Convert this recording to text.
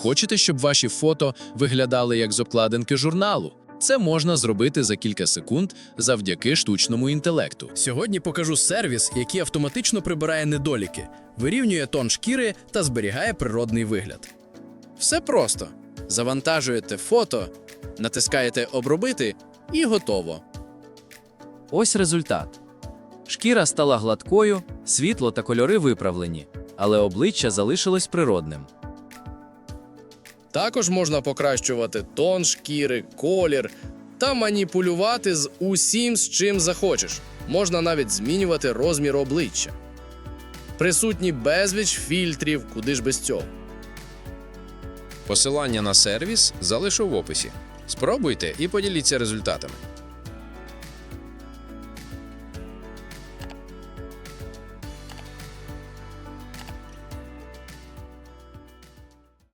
Хочете, щоб ваші фото виглядали як з обкладинки журналу? Це можна зробити за кілька секунд завдяки штучному інтелекту. Сьогодні покажу сервіс, який автоматично прибирає недоліки, вирівнює тон шкіри та зберігає природний вигляд. Все просто: завантажуєте фото, натискаєте Обробити і готово. Ось результат. Шкіра стала гладкою, світло та кольори виправлені, але обличчя залишилось природним. Також можна покращувати тон шкіри, колір та маніпулювати з усім, з чим захочеш. Можна навіть змінювати розмір обличчя. Присутні безліч фільтрів, куди ж без цього. Посилання на сервіс залишу в описі. Спробуйте і поділіться результатами.